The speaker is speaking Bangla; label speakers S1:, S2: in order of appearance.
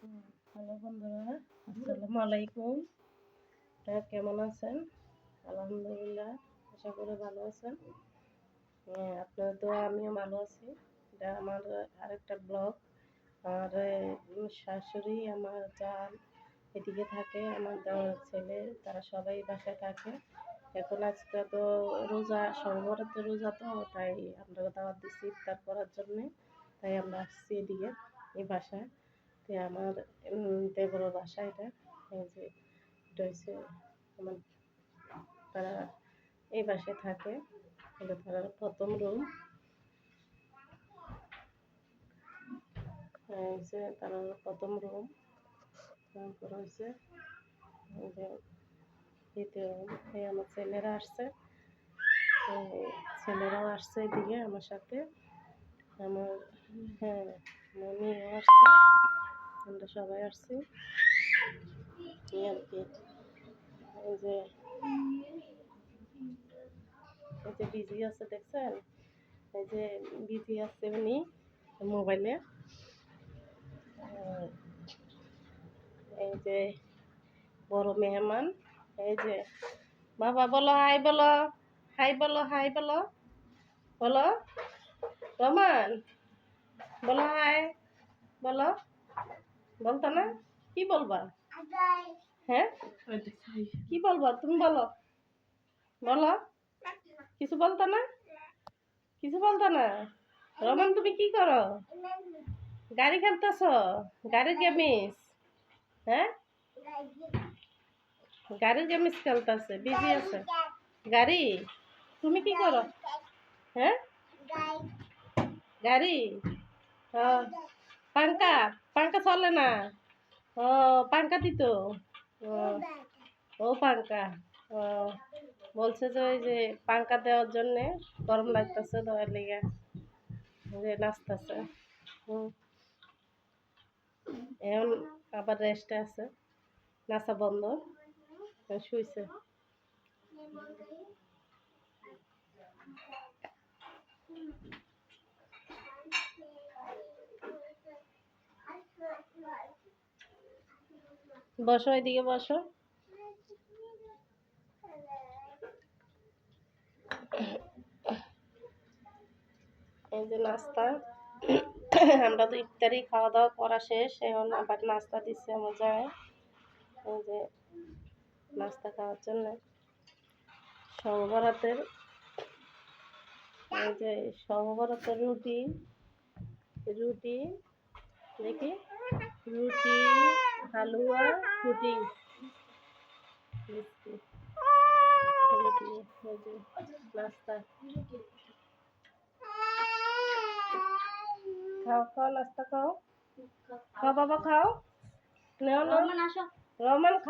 S1: হ্যালো বন্ধুরা আসসালামু আলাইকুম। আপনারা কেমন আছেন? আলহামদুলিল্লাহ আশা করি ভালো আছেন। হ্যাঁ, আপনারা তো আমিও ভালো আছি। এটা আমার আরেকটা ব্লগ। আর শাশুড়ি আমার জান এদিকে থাকে আমার ছেলে তারা সবাই বাসায় থাকে। এখন আজকে তো রোজা সর্বরাত্র রোজা তো তাই আমরা দাওয়াত দিচ্ছি ইফতার করার জন্যে। তাই আমরা আসছি এদিকে এই বাসায়। তো আমার উম, দেবরের বাসা এটা যে এটা হচ্ছে আমার তারা এই বাসায় থাকে এটা তারা প্রথম রুম যে তারা প্রথম রুম তারপর হচ্ছে দ্বিতীয় রুম এই আমার ছেলেরা আসছে। ছেলেরাও আসছে এদিকে আমার সাথে। আমার হ্যাঁ মেয়েও আসছে। আমরা সবাই আসছি। আর কি। এই যে এই যে বিজি আছে দেখছেন? এই যে বিজি আছে উনি মোবাইলে। এই যে বড় মেহমান। এই যে, বাবা বলো, হাই বলো হাই বলো হাই বলো বলো রমান বলো, হাই, বলো। বলতো না? কি বলবা? হ্যাঁ? কি বলব? তুমি বলো। বলো। কিছু বলতো না? কিছু বলতো না? রমান তুমি কি করো? গাড়ি খেলতেছ? গাড়ির গেমিস? হ্যাঁ? গাড়ির গেমিস খেলতেছে বিজি আছে। গাড়ি। তুমি কি করো? হ্যাঁ? গাড়ি। হ্যাঁ পাঙ্কা? চলে না। ও, পাঙ্কা দিত ও পাঙ্কা। ও, বলছে যে ওই যে পাঙ্কা দেওয়ার জন্যে গরম লাগতেছে দেওয়ার লেগে। যে নাচতেছে। হুম। এখন আবার রেস্টে আছে। নাচা বন্ধ। এখন বসো এদিকে বসো। এই যে নাস্তা। আমরা তো ইফতারি খাওয়া দাওয়া করা শেষ, এখন আবার নাস্তা দিচ্ছে যায় এই যে নাস্তা খাওয়ার জন্য। সহবরাতের এই যে সহবরাতের রুটি রুটি, দেখি। হালুয়া পুডিং। খাও খাও নাস্তা খাও। খাও বাবা খাও। নেও আসো। রহমান খাও।